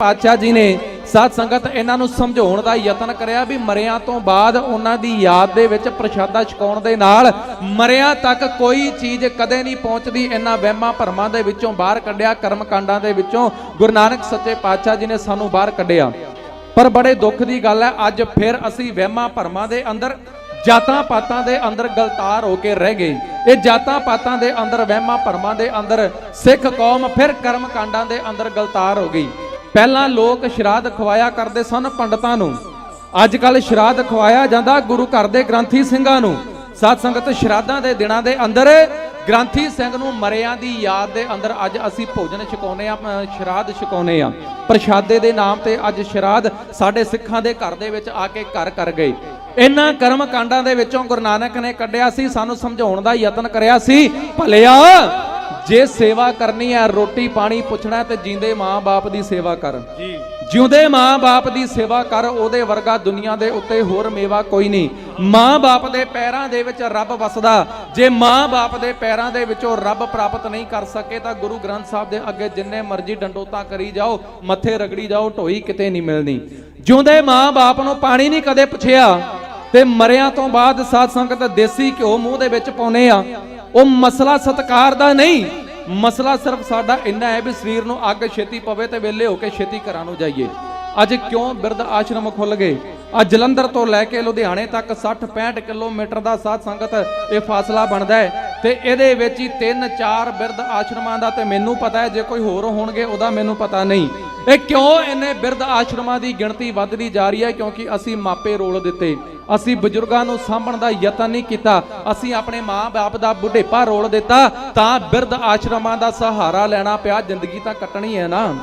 ਪਾਤਸ਼ਾਹ ਜੀ ਨੇ ਸਾਧ ਸੰਗਤ ਇਹਨਾਂ ਨੂੰ ਸਮਝਾਉਣ ਦਾ ਯਤਨ ਕਰਿਆ ਵੀ ਮਰਿਆਂ ਤੋਂ ਬਾਅਦ ਉਹਨਾਂ ਦੀ ਯਾਦ ਦੇ ਵਿੱਚ ਪ੍ਰਸ਼ਾਦਾ ਛਕਾਉਣ ਦੇ ਨਾਲ ਮਰਿਆਂ ਤੱਕ ਕੋਈ ਚੀਜ਼ ਕਦੇ ਨਹੀਂ ਪਹੁੰਚਦੀ, ਇਹਨਾਂ ਵਹਿਮਾਂ ਭਰਮਾਂ ਦੇ ਵਿੱਚੋਂ ਬਾਹਰ ਕੱਢਿਆ ਕਰਮ ਕਾਂਡਾਂ ਦੇ ਵਿੱਚੋਂ। ਗੁਰੂ ਨਾਨਕ ਸੱਚੇ ਪਾਤਸ਼ਾਹ ਜੀ ਨੇ ਸਾਨੂੰ ਬਾਹਰ ਕੱਢਿਆ। ਪਰ ਬੜੇ ਦੁੱਖ ਦੀ ਗੱਲ ਹੈ, ਅੱਜ ਫਿਰ ਅਸੀਂ ਵਹਿਮਾਂ ਭਰਮਾਂ ਦੇ ਅੰਦਰ, ਜਾਤਾਂ ਪਾਤਾਂ ਦੇ ਅੰਦਰ ਗਲਤਾਰ ਹੋ ਕੇ ਰਹਿ ਗਏ। ਇਹ ਜਾਤਾਂ ਪਾਤਾਂ ਦੇ ਅੰਦਰ, ਵਹਿਮਾਂ ਭਰਮਾਂ ਦੇ ਅੰਦਰ ਸਿੱਖ ਕੌਮ ਫਿਰ ਕਰਮ ਕਾਂਡਾਂ ਦੇ ਅੰਦਰ ਗਲਤਾਰ ਹੋ ਗਈ। ਪਹਿਲਾਂ ਲੋਕ ਸ਼ਰਾਧ ਖਵਾਇਆ ਕਰਦੇ ਸਨ ਪੰਡਤਾਂ ਨੂੰ। ਅੱਜ ਕੱਲ ਸ਼ਰਾਧ ਖਵਾਇਆ ਜਾਂਦਾ ਗੁਰੂ ਘਰ ਦੇ ਗ੍ਰੰਥੀ ਸਿੰਘਾਂ ਨੂੰ। ਸਾਧ ਸੰਗਤ ਸ਼ਰਾਧਾਂ ਦੇ ਦਿਨਾਂ ਦੇ ਅੰਦਰ ਗ੍ਰੰਥੀ ਸਿੰਘ ਨੂੰ ਮਰਿਆਂ ਦੀ ਯਾਦ ਦੇ ਅੰਦਰ ਅੱਜ ਅਸੀਂ ਭੋਜਨ ਛਕਾਉਨੇ ਆ ਸ਼ਰਾਧ ਛਕਾਉਨੇ ਆ ਪ੍ਰਸ਼ਾਦੇ ਦੇ ਨਾਮ ਤੇ ਅੱਜ ਸ਼ਰਾਧ ਸਾਡੇ ਸਿੱਖਾਂ ਦੇ ਘਰ ਦੇ ਵਿੱਚ ਆ ਕੇ ਘਰ ਕਰ ਗਏ। ਇਹਨਾਂ ਕਰਮ ਕਾਂਡਾਂ ਦੇ ਵਿੱਚੋਂ ਗੁਰੂ ਨਾਨਕ ਨੇ ਕੱਢਿਆ ਸੀ, ਸਾਨੂੰ ਸਮਝਾਉਣ ਦਾ ਯਤਨ ਕਰਿਆ ਸੀ, ਭਲਿਆ ਜੇ ਸੇਵਾ ਕਰਨੀ ਹੈ ਰੋਟੀ ਪਾਣੀ ਪੁੱਛਣਾ ਤੇ ਜਿੰਦੇ ਮਾਂ-ਬਾਪ ਦੀ ਸੇਵਾ ਕਰ। ਜੀ। ਜਿਉਂਦੇ ਮਾਂ-ਬਾਪ ਦੀ ਸੇਵਾ ਕਰ ਉਹਦੇ ਵਰਗਾ ਦੁਨੀਆ ਦੇ ਉੱਤੇ ਹੋਰ ਮੇਵਾ ਕੋਈ ਨਹੀਂ। ਮਾਂ-ਬਾਪ ਦੇ ਪੈਰਾਂ ਦੇ ਵਿੱਚ ਰੱਬ ਵਸਦਾ। ਜੇ ਮਾਂ-ਬਾਪ ਦੇ ਪੈਰਾਂ ਦੇ ਵਿੱਚੋਂ ਰੱਬ ਪ੍ਰਾਪਤ ਨਹੀਂ ਕਰ ਸਕੇ ਤਾਂ ਗੁਰੂ ਗ੍ਰੰਥ ਸਾਹਿਬ ਦੇ ਅੱਗੇ ਜਿੰਨੇ ਮਰਜ਼ੀ ਡੰਡੋਤਾ ਕਰੀ ਜਾਓ ਮੱਥੇ ਰਗੜੀ ਜਾਓ ਢੋਈ ਕਿਤੇ ਨਹੀਂ ਮਿਲਣੀ। ਜਿਉਂਦੇ ਮਾਂ-ਬਾਪ ਨੂੰ ਪਾਣੀ ਨਹੀਂ ਕਦੇ ਪੁੱਛਿਆ ਤੇ ਮਰਿਆਂ ਤੋਂ ਬਾਅਦ ਸਾਧ ਸੰਗਤ ਦੇਸੀ ਘਿਓ ਮੂੰਹ ਦੇ ਵਿੱਚ ਪਾਉਨੇ ਆ। ਉਹ ਮਸਲਾ ਸਤਕਾਰ ਦਾ ਨਹੀਂ। ਮਸਲਾ ਸਿਰਫ ਸਾਡਾ ਇੰਨਾ ਹੈ ਵੀ ਸਰੀਰ ਨੂੰ ਅੱਗ ਛੇਤੀ ਪਵੇ ਤੇ ਵੇਲੇ ਹੋ ਕੇ ਛੇਤੀ ਘਰਾਂ ਨੂੰ ਜਾਈਏ। ਅੱਜ ਕਿਉਂ ਬਿਰਧ ਆਸ਼ਰਮ ਖੁੱਲ ਗਏ? ਅੱਜ ਜਲੰਧਰ ਤੋਂ ਲੈ ਕੇ ਲੁਧਿਆਣੇ ਤੱਕ 60 65 ਕਿਲੋਮੀਟਰ ਦਾ ਸਾਧ ਸੰਗਤ ਇਹ ਫਾਸਲਾ ਬਣਦਾ ਹੈ ਤੇ ਇਹਦੇ ਵਿੱਚ ਹੀ ਤਿੰਨ ਚਾਰ ਬਿਰਧ ਆਸ਼ਰਮਾਂ ਦਾ ਤੇ ਮੈਨੂੰ ਪਤਾ ਹੈ, ਜੇ ਕੋਈ ਹੋਰ ਹੋਣਗੇ ਉਹਦਾ ਮੈਨੂੰ ਪਤਾ ਨਹੀਂ। ਇਹ ਕਿਉਂ ਇੰਨੇ ਬਿਰਧ ਆਸ਼ਰਮਾਂ ਦੀ ਗਿਣਤੀ ਵੱਧਦੀ ਜਾ ਰਹੀ ਹੈ? ਕਿਉਂਕਿ ਅਸੀਂ ਮਾਪੇ ਰੋਲ ਦਿੱਤੇ। ਅਸੀਂ ਬਜ਼ੁਰਗਾਂ ਨੂੰ ਸਾਂਭਣ ਦਾ ਯਤਨ ਨਹੀਂ ਕੀਤਾ। ਅਸੀਂ ਆਪਣੇ ਮਾਂ-ਬਾਪ ਦਾ ਬੁਢੇਪਾ ਰੋਲ ਦਿੱਤਾ। ਤਾਂ ਬਿਰਧ ਆਸ਼ਰਮਾਂ ਦਾ ਸਹਾਰਾ ਲੈਣਾ ਪਿਆ। ਜ਼ਿੰਦਗੀ ਤਾਂ ਕੱਟਣੀ ਹੈ ਨਾ।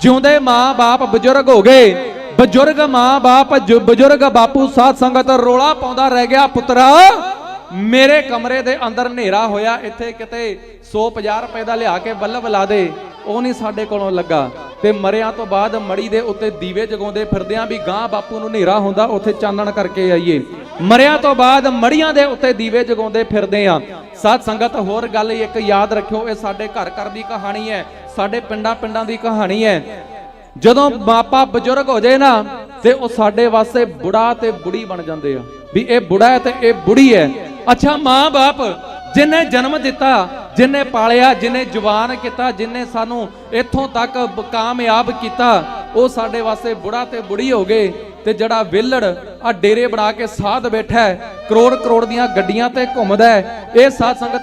ਜਿਉਂਦੇ ਮਾਂ-ਬਾਪ ਬਜ਼ੁਰਗ ਹੋ ਗਏ। ਬਜ਼ੁਰਗ ਮਾਂ-ਬਾਪ ਬਜ਼ੁਰਗ ਬਾਪੂ ਸਾਧ ਸੰਗਤ ਰੋਲਾ ਪਾਉਂਦਾ ਰਹਿ ਗਿਆ। ਪੁੱਤਰਾ, ਮੇਰੇ ਕਮਰੇ ਦੇ ਅੰਦਰ ਹਨੇਰਾ ਹੋਇਆ। ਇੱਥੇ ਕਿਤੇ 150 ਰੁਪਏ ਦਾ ਲਿਆ ਕੇ ਬੱਲਬ ਲਾ ਦੇ। ਉਹ ਨਹੀਂ ਸਾਡੇ ਕੋਲੋਂ ਲੱਗਾ। ਤੇ ਮਰਿਆਂ ਤੋਂ ਬਾਅਦ ਮੜੀ ਦੇ ਉੱਤੇ ਦੀਵੇ ਜਗਾਉਂਦੇ ਫਿਰਦੇ ਫਿਰਦਿਆਂ ਵੀ ਗਾਂ ਬਾਪੂ ਨੂੰ ਹਨੇਰਾ ਹੁੰਦਾ, ਉੱਥੇ ਚਾਨਣ ਕਰਕੇ ਆਈਏ। ਮਰਿਆਂ ਤੋਂ ਬਾਅਦ ਮੜੀਆਂ ਦੇ ਉੱਤੇ ਦੀਵੇ ਜਗਾਉਂਦੇ ਫਿਰਦੇ ਆ। ਸਾਧ ਸੰਗਤ, ਹੋਰ ਗੱਲ ਇੱਕ ਯਾਦ ਰੱਖਿਓ, ਇਹ ਸਾਡੇ ਘਰ ਘਰ ਦੀ ਕਹਾਣੀ ਹੈ, ਸਾਡੇ ਪਿੰਡਾਂ ਪਿੰਡਾਂ ਦੀ ਕਹਾਣੀ ਹੈ। ਜਦੋਂ ਮਾਪਾ ਬਜ਼ੁਰਗ ਹੋ ਜਾਏ ਨਾ, ਤੇ ਉਹ ਸਾਡੇ ਵਾਸਤੇ ਬੁੜਾ ਤੇ ਬੁੜੀ ਬਣ ਜਾਂਦੇ ਆ। ਵੀ ਇਹ ਬੁੜਾ ਹੈ ਤੇ ਇਹ ਬੁੜੀ ਹੈ। ਅੱਛਾ, ਮਾਂ-ਬਾਪ ਜਿਨੇ ਜਨਮ ਦਿੱਤਾ, ਜਿਨੇ ਪਾਲਿਆ, ਜਿਨੇ ਜਵਾਨ ਕੀਤਾ, ਜਿਨੇ ਸਾਨੂੰ ਇੱਥੋਂ ਤੱਕ ਕਾਮਯਾਬ ਕੀਤਾ, ਉਹ ਸਾਡੇ ਵਾਸਤੇ ਬੁੜਾ ਤੇ ਬੁੜੀ ਹੋ ਗਏ ਤੇ ਜਿਹੜਾ ਵਿਲੜ ਆ ਡੇਰੇ ਬਣਾ ਕੇ ਸਾਧ ਬੈਠਾ ਕਰੋੜ ਕਰੋੜ ਦੀਆਂ ਗੱਡੀਆਂ ਤੇ ਘੁੰਮਦਾ ਇਹ ਸਾਧ ਸੰਗਤ